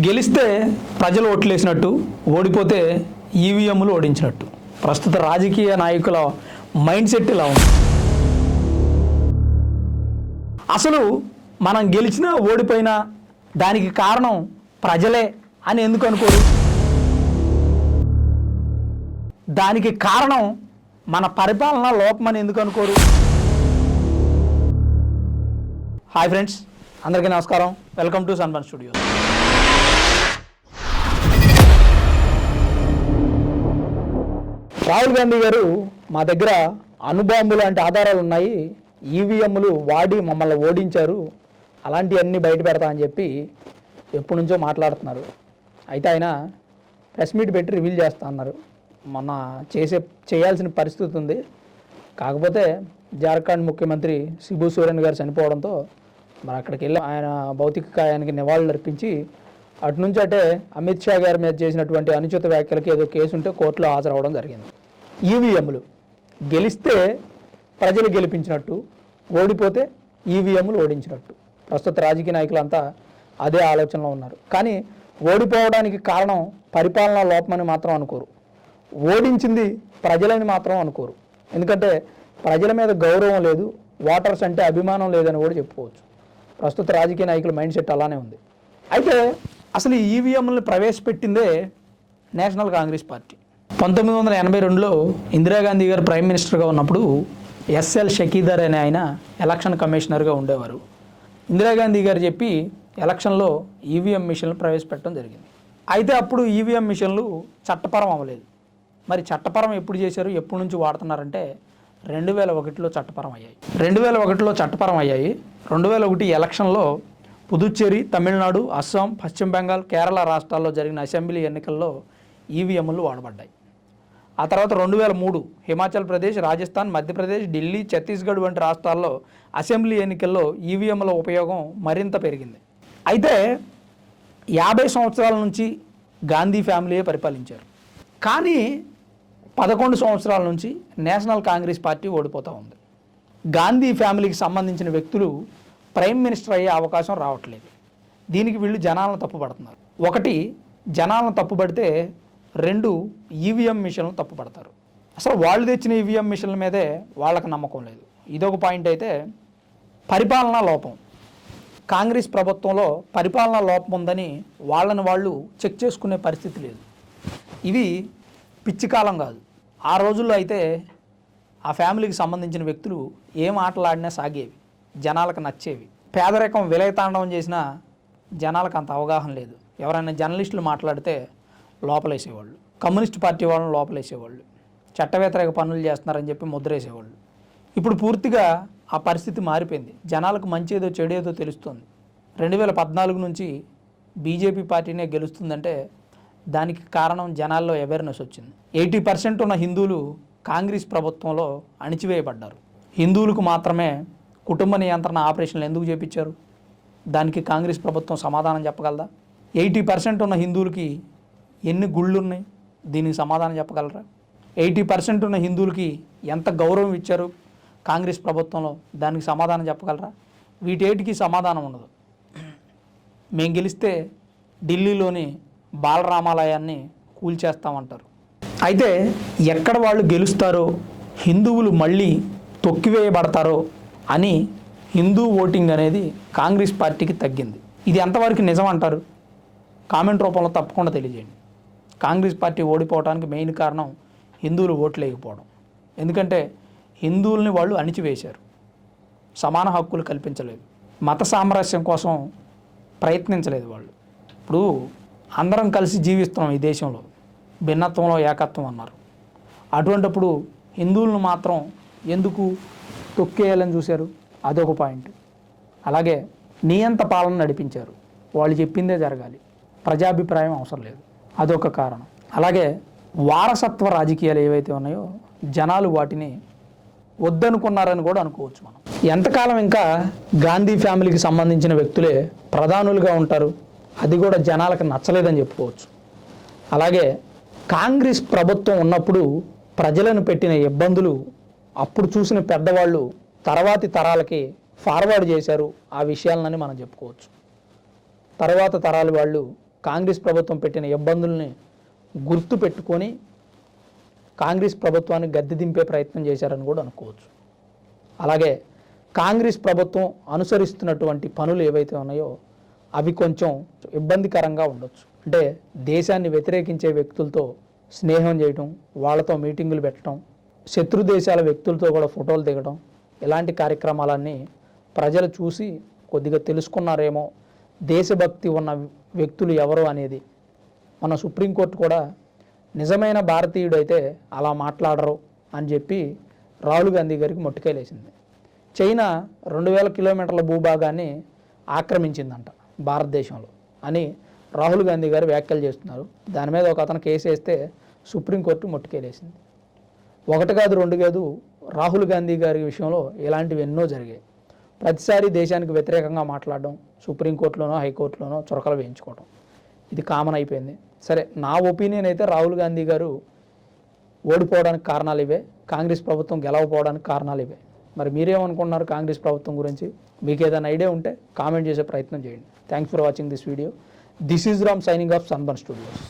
గెలిస్తే ప్రజలు ఓట్లేసినట్టు ఓడిపోతే ఈవీఎంలు ఓడించినట్టు. ప్రస్తుత రాజకీయ నాయకుల మైండ్ సెట్ ఇలా ఉంది. అసలు మనం గెలిచినా ఓడిపోయినా దానికి కారణం ప్రజలే అని ఎందుకు అనుకోరు? దానికి కారణం మన పరిపాలన లోపమని ఎందుకు అనుకోరు? హాయ్ ఫ్రెండ్స్ అందరికీ నమస్కారం. Welcome to sunburn studio Rahul Gandhi గారు మా దగ్గర అణుబాంబు లాంటి ఆధారాలు ఉన్నాయి. ఈవీఎంలు వాడి మమ్మల్ని ఓడించారు. అలాంటివన్నీ బయట పెడతా అని చెప్పి ఎప్పటి నుంచో మాట్లాడుతున్నారు. అయితే ఆయన ప్రెస్ మీట్ పెట్టి రివీల్ చేస్తా అన్నారు. మొన్న చేసే చేయాల్సిన పరిస్థితి ఉంది. కాకపోతే జార్ఖండ్ ముఖ్యమంత్రి శిబు సోరెన్ గారు చనిపోవడంతో మరి అక్కడికి వెళ్ళి ఆయన భౌతిక కాయానికి నివాళులు అర్పించి అటు నుంచి అటే అమిత్ షా గారి మీద చేసినటువంటి అనుచిత వ్యాఖ్యలకి ఏదో కేసు ఉంటే కోర్టులో హాజరవడం జరిగింది. ఈవీఎంలు. గెలిస్తే ప్రజలు గెలిపించినట్టు ఓడిపోతే ఈవీఎంలు ఓడించినట్టు. ప్రస్తుత రాజకీయ నాయకులంతా అదే ఆలోచనలో ఉన్నారు. కానీ ఓడిపోవడానికి కారణం పరిపాలనా లోపమని మాత్రం అనుకోరు. ఓడించింది ప్రజలని మాత్రం అనుకోరు. ఎందుకంటే ప్రజల మీద గౌరవం లేదు ఓటర్స్ అంటే అభిమానం లేదని కూడా చెప్పుకోవచ్చు. ప్రస్తుత రాజకీయ నాయకుల మైండ్ సెట్ అలానే ఉంది. అయితే అసలు ఈ ఈవీఎంలను ప్రవేశపెట్టిందే నేషనల్ కాంగ్రెస్ పార్టీ. పంతొమ్మిది వందల ఎనభై రెండులో ఇందిరాగాంధీ గారు ప్రైమ్ మినిస్టర్గా ఉన్నప్పుడు ఎస్ఎల్ షకీదర్ అనే ఆయన ఎలక్షన్ కమిషనర్గా ఉండేవారు. ఇందిరాగాంధీ గారు చెప్పి ఎలక్షన్లో ఈవీఎం మిషన్లు ప్రవేశపెట్టడం జరిగింది. అయితే అప్పుడు ఈవీఎం మిషన్లు చట్టపరం అవ్వలేదు. మరి చట్టపరం ఎప్పుడు చేశారు ఎప్పటి నుంచి వాడుతున్నారంటే రెండు వేల ఒకటిలో చట్టపరం అయ్యాయి. రెండు వేల ఒకటిలో చట్టపరం అయ్యాయి. రెండు వేల ఒకటి ఎలక్షన్లో పుదుచ్చేరి తమిళనాడు అస్సాం పశ్చిమ బెంగాల్ కేరళ రాష్ట్రాల్లో జరిగిన అసెంబ్లీ ఎన్నికల్లో ఈవీఎంలు వాడబడ్డాయి. ఆ తర్వాత రెండు వేల మూడు హిమాచల్ ప్రదేశ్ రాజస్థాన్ మధ్యప్రదేశ్ ఢిల్లీ ఛత్తీస్గఢ్ వంటి రాష్ట్రాల్లో అసెంబ్లీ ఎన్నికల్లో ఈవీఎంల ఉపయోగం మరింత పెరిగింది. అయితే యాభై సంవత్సరాల నుంచి గాంధీ ఫ్యామిలీయే పరిపాలించారు. కానీ పదకొండు సంవత్సరాల నుంచి నేషనల్ కాంగ్రెస్ పార్టీ ఓడిపోతూ ఉంది. గాంధీ ఫ్యామిలీకి సంబంధించిన వ్యక్తులు ప్రైమ్ మినిస్టర్ అయ్యే అవకాశం రావట్లేదు. దీనికి వీళ్ళు జనాలను తప్పుపడుతున్నారు. ఒకటి జనాలను తప్పుపడితే రెండు ఈవీఎం మిషన్లు తప్పుపడతారు. అసలు వాళ్ళు తెచ్చిన ఈవీఎం మిషన్ల మీదే వాళ్ళకి నమ్మకం లేదు. ఇదొక పాయింట్ అయితే పరిపాలనా లోపం. కాంగ్రెస్ ప్రభుత్వంలో పరిపాలనా లోపం ఉందని వాళ్ళని వాళ్ళు చెక్ చేసుకునే పరిస్థితి లేదు. ఇవి పిచ్చికాలం కాదు. ఆ రోజుల్లో అయితే ఆ ఫ్యామిలీకి సంబంధించిన వ్యక్తులు ఏం ఆటలాడినా సాగేవి. జనాలకు నచ్చేవి. పేదరికం విలయతాండవం చేసినా జనాలకు అంత అవగాహన లేదు. ఎవరైనా జర్నలిస్టులు మాట్లాడితే లోపలేసేవాళ్ళు. కమ్యూనిస్ట్ పార్టీ వాళ్ళని లోపలేసేవాళ్ళు. చట్ట వ్యతిరేక పనులు చేస్తున్నారని చెప్పి ముద్రేసేవాళ్ళు. ఇప్పుడు పూర్తిగా ఆ పరిస్థితి మారిపోయింది. జనాలకు మంచి ఏదో చెడు ఏదో తెలుస్తుంది. రెండు వేల పద్నాలుగు నుంచి బీజేపీ పార్టీనే గెలుస్తుందంటే దానికి కారణం జనాల్లో అవేర్నెస్ వచ్చింది. ఎయిటీ పర్సెంట్ ఉన్న హిందువులు కాంగ్రెస్ ప్రభుత్వంలో అణిచివేయబడ్డారు. హిందువులకు మాత్రమే కుటుంబ నియంత్రణ ఆపరేషన్లు ఎందుకు చేపించారు? దానికి కాంగ్రెస్ ప్రభుత్వం సమాధానం చెప్పగలదా? ఎయిటీ పర్సెంట్ ఉన్న హిందువులకి ఎన్ని గుళ్ళు ఉన్నాయి దీనికి సమాధానం చెప్పగలరా? ఎయిటీ పర్సెంట్ ఉన్న హిందువులకి ఎంత గౌరవం ఇచ్చారు కాంగ్రెస్ ప్రభుత్వంలో? దానికి సమాధానం చెప్పగలరా? వీటేటికి సమాధానం ఉండదు. మేము గెలిస్తే ఢిల్లీలోని బాలరామాలయాన్ని కూల్చేస్తామంటారు. అయితే ఎక్కడ వాళ్ళు గెలుస్తారో హిందువులు మళ్ళీ తొక్కివేయబడతారో అని హిందూ ఓటింగ్ అనేది కాంగ్రెస్ పార్టీకి తగ్గింది. ఇది ఎంతవరకు నిజం అంటారు? కామెంట్ రూపంలో తప్పకుండా తెలియజేయండి. కాంగ్రెస్ పార్టీ ఓడిపోవడానికి మెయిన్ కారణం హిందువులు ఓట్లు వేయకపోవడం ఎందుకంటే హిందువుల్ని వాళ్ళు అణిచివేశారు. సమాన హక్కులు కల్పించలేదు. మత సామరస్యం కోసం ప్రయత్నించలేదు వాళ్ళు. ఇప్పుడు అందరం కలిసి జీవిస్తున్నాం ఈ దేశంలో. భిన్నత్వంలో ఏకత్వం అన్నారు. అటువంటప్పుడు హిందువులను మాత్రం ఎందుకు తొక్కేయాలని చూశారు? అదొక పాయింట్. అలాగే నియంత పాలన నడిపించారు. వాళ్ళు చెప్పిందే జరగాలి. ప్రజాభిప్రాయం అవసరం లేదు. అదొక కారణం. అలాగే వారసత్వ రాజకీయాలు ఏవైతే ఉన్నాయో జనాలు వాటిని వద్దనుకున్నారని కూడా అనుకోవచ్చు మనం. ఎంతకాలం ఇంకా గాంధీ ఫ్యామిలీకి సంబంధించిన వ్యక్తులే ప్రధానులుగా ఉంటారు? అది కూడా జనాలకు నచ్చలేదని చెప్పుకోవచ్చు. అలాగే కాంగ్రెస్ ప్రభుత్వం ఉన్నప్పుడు ప్రజలను పెట్టిన ఇబ్బందులు అప్పుడు చూసిన పెద్దవాళ్ళు తర్వాతి తరాలకి ఫార్వర్డ్ చేశారు ఆ విషయాలని మనం చెప్పుకోవచ్చు. తర్వాత తరాల వాళ్ళు కాంగ్రెస్ ప్రభుత్వం పెట్టిన ఇబ్బందుల్ని గుర్తు పెట్టుకొని కాంగ్రెస్ ప్రభుత్వాన్ని గద్దె దింపే ప్రయత్నం చేశారని కూడా అనుకోవచ్చు. అలాగే కాంగ్రెస్ ప్రభుత్వం అనుసరిస్తున్నటువంటి పనులు ఏవైతే ఉన్నాయో అవి కొంచెం ఇబ్బందికరంగా ఉండొచ్చు. అంటే దేశాన్ని వ్యతిరేకించే వ్యక్తులతో స్నేహం చేయటం వాళ్ళతో మీటింగులు పెట్టడం శత్రు దేశాల వ్యక్తులతో కూడా ఫోటోలు దిగడం ఇలాంటి కార్యక్రమాలన్నీ ప్రజలు చూసి కొద్దిగా తెలుసుకున్నారేమో దేశభక్తి ఉన్న వ్యక్తులు ఎవరు అనేది మన సుప్రీంకోర్టు కూడా నిజమైన భారతీయుడైతే అలా మాట్లాడరు అని చెప్పి రాహుల్ గాంధీ గారికి మొట్టికాయలేసింది. చైనా రెండు వేల కిలోమీటర్ల భూభాగాన్ని ఆక్రమించిందంట భారతదేశంలో అని రాహుల్ గాంధీ గారు వ్యాఖ్యలు చేస్తున్నారు. దాని మీద ఒక అతను కేసు వేస్తే సుప్రీంకోర్టు మొట్టికేలేసింది ఒకటి కాదు రెండు కాదు రాహుల్ గాంధీ గారి విషయంలో ఇలాంటివి ఎన్నో జరిగాయి. ప్రతిసారి దేశానికి వ్యతిరేకంగా మాట్లాడడం సుప్రీంకోర్టులోనో హైకోర్టులోనో చురకలు వేయించుకోవడం ఇది కామన్ అయిపోయింది. సరే నా ఒపీనియన్ అయితే రాహుల్ గాంధీ గారు ఓడిపోవడానికి కారణాలు ఇవే. కాంగ్రెస్ ప్రభుత్వం గెలవపోవడానికి కారణాలు ఇవే. మరి మీరేమనుకుంటున్నారు కాంగ్రెస్ ప్రభుత్వం గురించి? మీకు ఏదైనా ఐడియా ఉంటే కామెంట్ చేసే ప్రయత్నం చేయండి. Thanks for watching this video this is Ram signing off sunburn studios